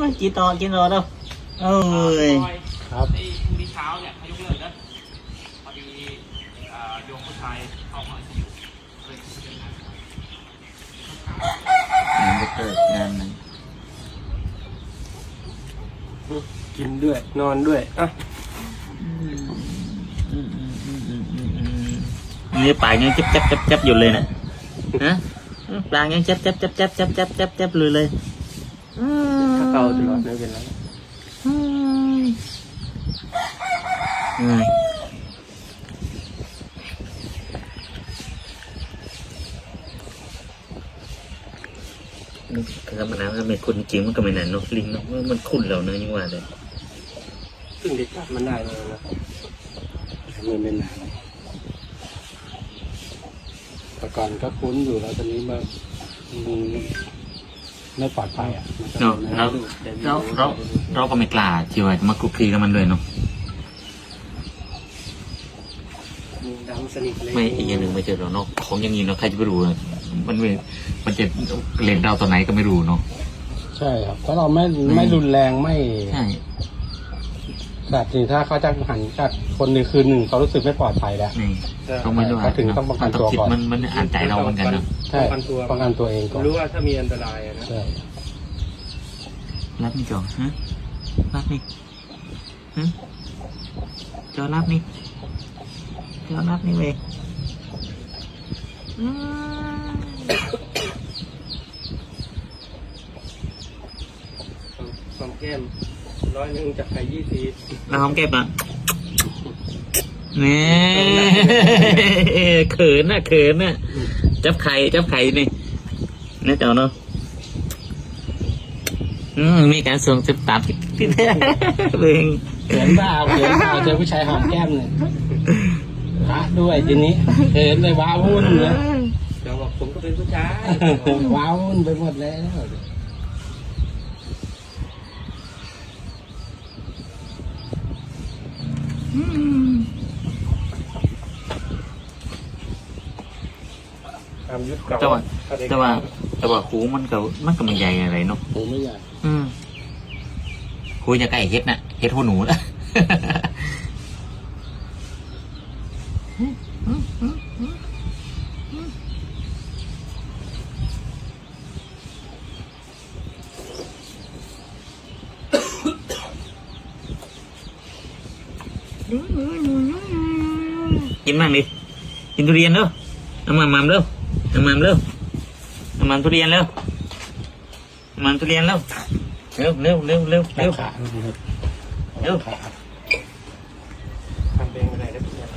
มากินต่อกินต่อเด้อเอ้ยครับไอ้พรุ่งนี้เช้าเนี่ยขายกเลิกนะพอดีโยมผู้ชายเข้ามาอยู่เลยเดินทางานเกิดงานนั้นกินด้วย นอนด้วยอะนี่ปลายังจับจับจับจับอยู่เลยนะฮะปลายังจับจับจับจับจับจับจับจับเลยเลยอืม เกาตลอดไม่เป็นไรอืมอืมธรรมดาถ้าเป็นคนจริงมันก็ไม่นานเนาะลิงเนาะมันคุ้นแล้วเนอะยังว่าเลยซึ่งเด็กจับมันได้เลยนะมันเป็นหนังแต่ก่อนก็คุ้นอยู่แล้วตอนนี้มัน ไม่ปลอดภัยอะมันก็เนาะไม่เรารู้แต่เราเราเราก็ไม่กล้าที่ว่าจะมาคลุกคลีกับมันเลยเนาะมีดำสนิทเลยไม่อีกอย่างหนึ่งไม่เจอเราเนาะของอย่างนี้เนาะใครจะไปรู้อะมันเวมันจะเล่นเราตัวไหนก็ไม่รู้เนาะใช่ครับถ้าเราไม่ไม่รุนแรงไม่ ใช่ แบบนี้ถ้าเขาจะหันกัดคนหนึ่งคืนหนึ่งเขารู้สึกไม่ปลอดภัยแล้วนี่ต้องไม่รู้ก็ถึงต้องป้องกันตัวคิดก่อนมันมันอ่านใจเราเหมือนกันเนาะใช่ป้องกันตัวเองก่อนรู้ว่าถ้ามีอันตรายอะนะใช่รับนี่จอฮะรับนี่ฮะจอรับนี่จอรับนี่เว้ยอืมความแก้ม ร้อยหนึ่งจากไข่ยี่สิบเราหอมแก้มอะนี่เขินน่ะเขินน่ะ จับไข่จับไข่นี่นี่เจ้าเนาะอืมมีการส่งสิบตับที่แท้เองเขินบ้าเขินบ้าเจอผู้ชายหอมแก้มเนี่ยพระด้วยทีนี้เขินเลยว้าวุ่นเลยเดี๋ยวบอกผมก็เป็นผู้ชายว้าวุ่นไปหมดแล้ว ตามยุคเก่าแต่ว่าแต่ว่า แต่ว่าหูมันก็มันก็ไม่ใหญ่อะไรเนาะผมไม่ใหญ่อืมหูจะใกล้เฮ็ดนะเฮ็ดหูหนูแล้ว กินมั่งดิกินทุเรียนเร็วน้ำมันมัมเร็วน้ำมันเร็วน้ำมันทุเรียนเร็วน้ำมันทุเรียนเร็วเร็วเร็วเร็วเร็วเร็วขาครับเร็วขาทำเป็นอะไรได้ทุกอย่าง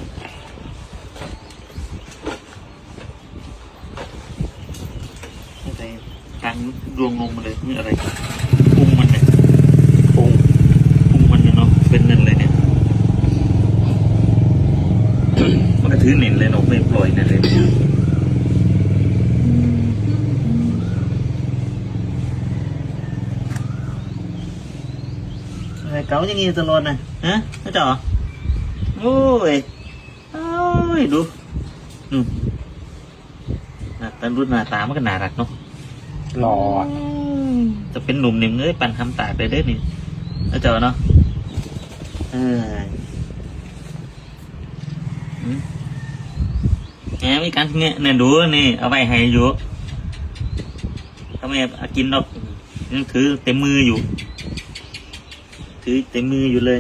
แต่การรวงลงมาเลยนี่อะไร nin lên ông employ này lên này cáo như như luôn này hả nó trò ôi ôi đủ ừ. à, tân rút là tám cái nà đặt nó lò จะเป็นหนุ่มนิ่มเงยปันทำตากได้เด้นี่แล้วเจอเนาะเออ แกไม่การเงี้ยเนี่ยดูนี่เอาไปให้อยู่ทำไม่กินดอกยังถือเต็มมืออยู่ ถือเต็มมืออยู่เลย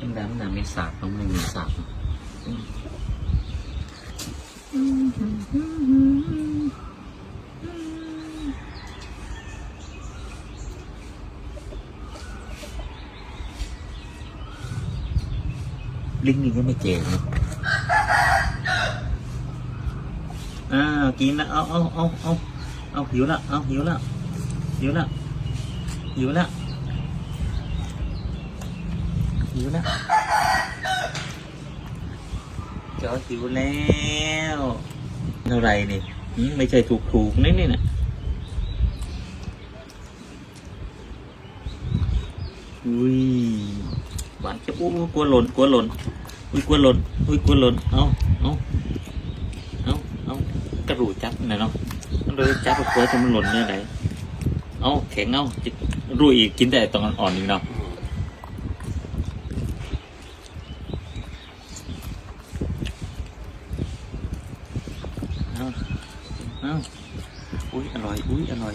ยังดำน้ำไม่สาบต้องไม่มีสาบอืม ลิงนี่ก็ไม่เจ๋งอ้าวกินล้วเอาเอาเอาเอาเอาหิวล้วเอาหิวล้วหิวล้วหิวล้วหิวล้วจอหิวแล้วเท่าไรนี่ไม่ใช่ถูกถูกนี่นี่นะอุ้ย หวานจะอู้กลัวหล่นกลัวหล่นอุ้ยกลัวหล่นอุ้ยกลัวหล่นเอาเอาเอาเอากระดูจับหน่อยเนาะมันเลยจับกลัวจะมันหล่นเนี่ยไหนเอาแข็งเอาจิรู้อีกกินแต่ตอนอ่อนอีกเนาะ เอาเอาอุ้ย อร่อย อุ้ย อร่อย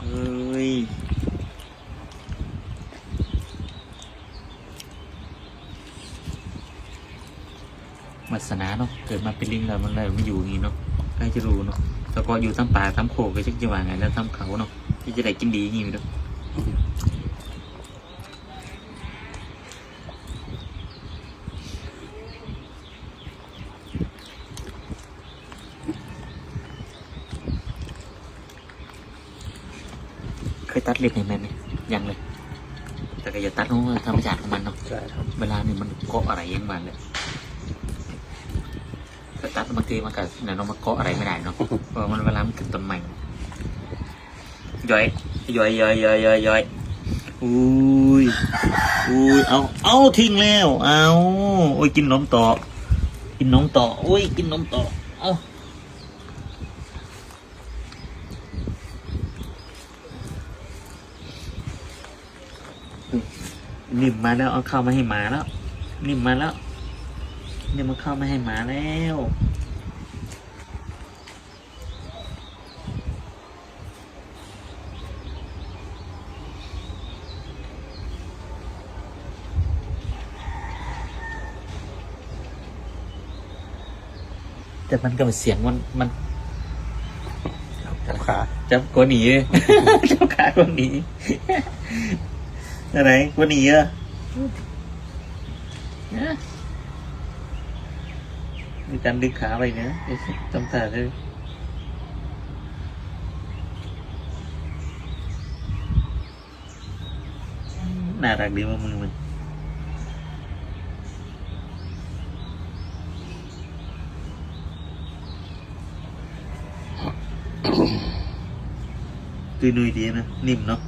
เอ้ย วัสนาเนาะเกิดมาเป็นลิงแล้วมันเลยมันอยู่อย่างนี้เนาะใครจะรู้เนาะแต่ก็อยู่ทั้งป่าทั้งโขกก็ชักจะว่าไงแล้วทั้งเขาเนาะที่จะได้กินดีอย่างนี้ด้วยเคยตัดเล็บเห็นไหมเนี่ยยังเลย แต่ก็อย่าตัดเพราะว่าธรรมชาติของมันเนาะใช่ครับเวลาเนี่ยมันเกาะอะไรอยังมันเลย แต่ตัดบางทีมันก็เนี่ยเรามาเกาะอะไรไม่ได้เนาะเพราะมันเวลามันขึ้นต้นใหม่ย่อยย่อยย่อยย่อยย่อยย่อยอุ้ยอุ้ยเอาเอาทิ้งแล้วเอาโอ้ยกินนมต่อ กินนมต่อโอ้ยกินนมต่อเอานิ่มมาแล้วเอาเข้ามาให้หมาแล้ว นิ่มมาแล้ว เนี่ยมันเข้ามาให้หมาแล้วแต่มันก็เสียงมันมันจับขาจับกวนหนีจับขากวนหนีอะไรกวนหนีอะ มีการดึงขาไปเนะจำตาเลยน่ารักดีว่ามือมันตุยนุยดีนะนิ่มเนาะ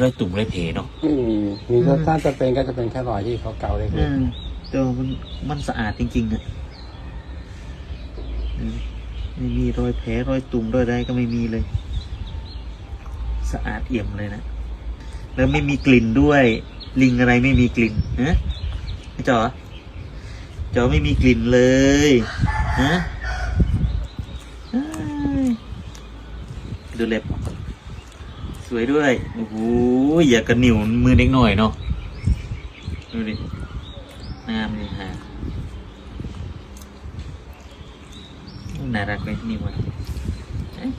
รอยตุ่มรอยเพเนาะไม่มีมีถ้าถ้าจะเป็นก็จะเป็นแค่รอยที่เขาเกาเลยอืมแต่ว่ามันมันสะอาดจริงๆอะอืมไม่มีรอยแผลรอยตุ่มรอยใดก็ไม่มีเลย สะอาดเอี่ยมเลยนะแล้วไม่มีกลิ่นด้วย ลิงอะไรไม่มีกลิ่นฮะไอ้จอจอไม่มีกลิ่นเลยฮะเอ้ยดูเล็บ สวยด้วย โอ้โหอย่ากระหนิวมือเด็กหน่อยเนาะ ดูดิงามเลยฮะน่ารักเลยนี่มันเอ๊ะ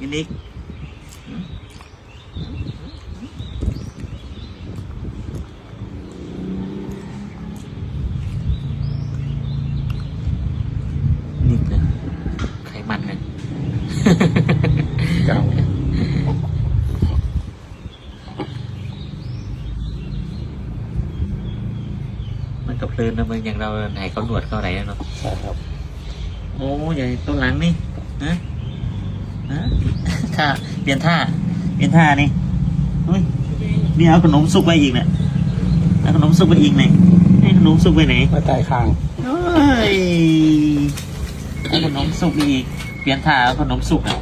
ยินดีนิ่มนะไขมันนะ เกา มันกับ เพลินนะมันอย่างเราไหนเขาหนวดเขาอะไรนะเนาะใช่ครับ โอ้ใหญ่ตัวหลังนี่ฮะฮะท่าเปลี่ยนท่าเปลี่ยนท่านี่เฮ้ยนี่เอาขนมซุกไปอีกเนี่ยเอาขนมซุกไปอีกไหนให้ขนมซุกไปไหนไว้ใต้คางเฮ้ยเอาขนมซุกไปอีก เปลี่ยนท่าเอาขนมซุกอะ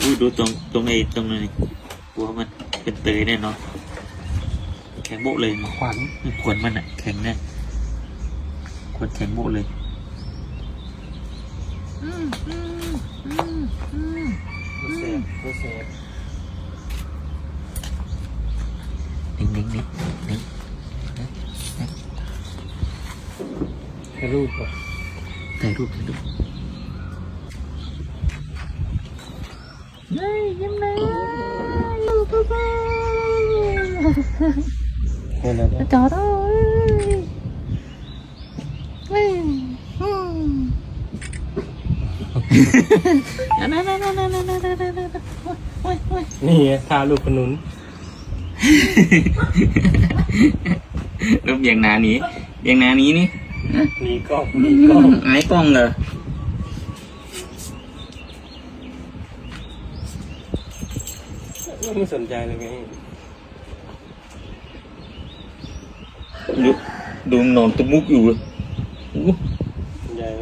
อุ้ยดูตรงตรงไอ้ตรงนี้หัวมันเป็นเตยแน่นอนแข็งโบเลยนะขวัญขวนมันอะ แข็งแน่ขวนแข็งโบเลยรู้เซฟรู้เซฟนิ่งนิ่งนิ่งนิ่งให้รูปก่อนถ่ายรูปถ่ายรูปเฮ้ยยิ้มเลยเห็นแล้วนะ จอดเอ้ยเฮ้ยอืมอันนั้นนั่นนั่นนั่นนั่นนั่นนั่นนั่นโอ้ยโอ้ยนี่ไงทาลูกขนุนรูปเบียงหนานี้เบียงหนานี้นี่มีกล้องมีกล้องไอ้กล้องเหรอไม่สนใจเลยไง ดูดูนอนตุ้มุกอยู่อู้สนใจไหม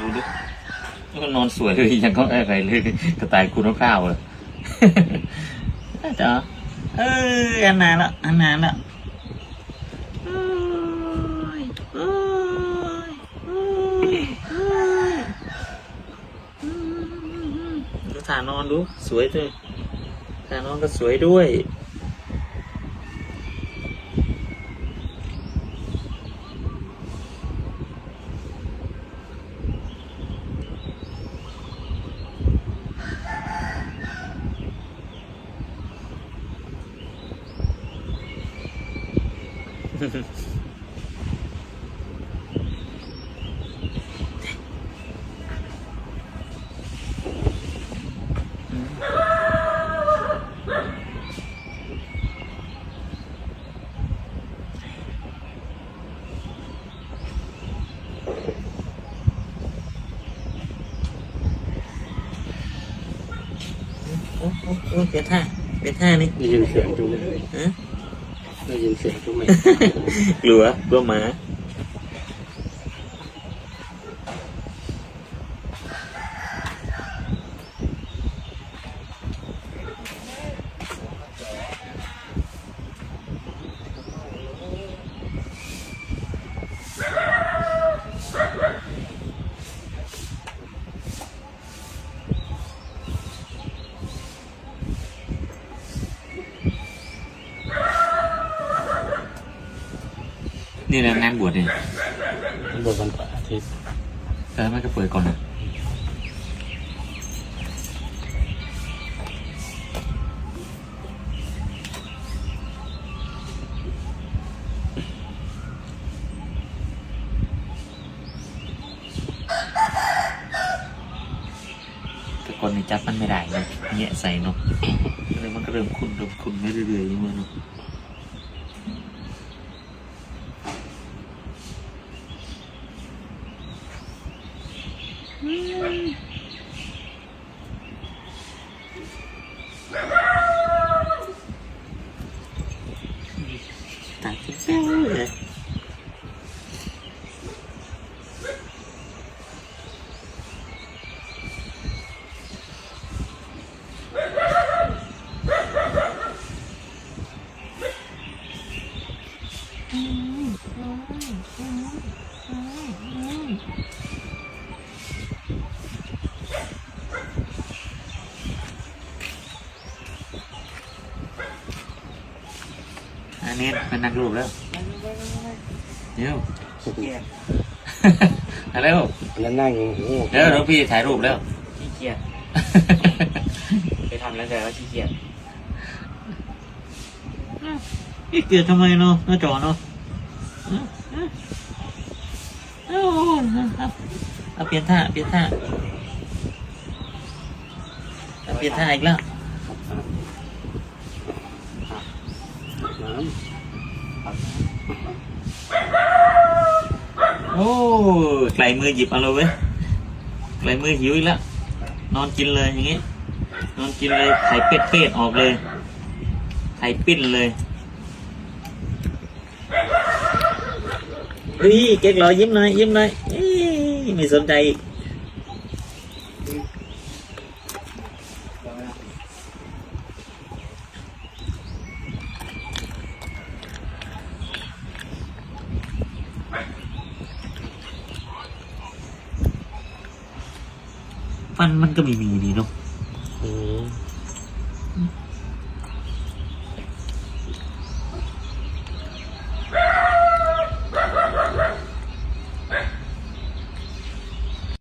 ดูดิแล้วก็นอนสวยเลยยังก็อะไรเลยกระต่ายคุณข้าวเลยจ้าเอออันนานละอันนานละเอ้ยเอ้ยเอ้ยเอ้ยอืมดูถ่านอนดู สวยด้วยถ่านอนก็สวยด้วย โอ้โอ้โอ้เปลี่ยนท่าเปลี่ยนท่านี่ได้ยินเสียงจุ๊บฮะได้ยินเสียงจุ๊บไหม กลัวกลัวหมา นี่แหละงานบวชเนี่ยบนวันอาทิตย์เออมันก็เปิดก่อนนะแต่ก่อนนี่จับมันไม่ได้เลยเงี้ยใส่เนาะเลยมันก็เริ่มคุ้นเริ่มคุ้นไม่เรื่อยๆอย่างเงี้ยเนาะ ตาาเลยอันนี้เป็นนักรูปแล้วเดี๋ยวมาเร็วแล้วนั่งโอ้โหเดี๋ยวเดี๋ยวพี่ถ่ายรูปแล้วขี้เกียจไปทำแล้วแต่ว่าขี้เกียจพี่เกียดทำไมเนาะหน้าจอเนาะเอาเอาเอาเปลี่ยนท่าเปลี่ยนท่าเอาเปลี่ยนท่าอีกแล้วน้ โอ้ไกลมือหยิบเอาเลยเว้ยไกลมือหิวอีกแล้วนอนกินเลยอย่างงี้ นอนกินเลยไข่เป็ดเป็ดออกเลย ไข่ปิ้นเลยเฮ้ยเก๊กรอยิ้มหน่อยยิ้มหน่อยเอ้ยไม่สนใจอีก มันมันก็ไม่มีนี่เนาะ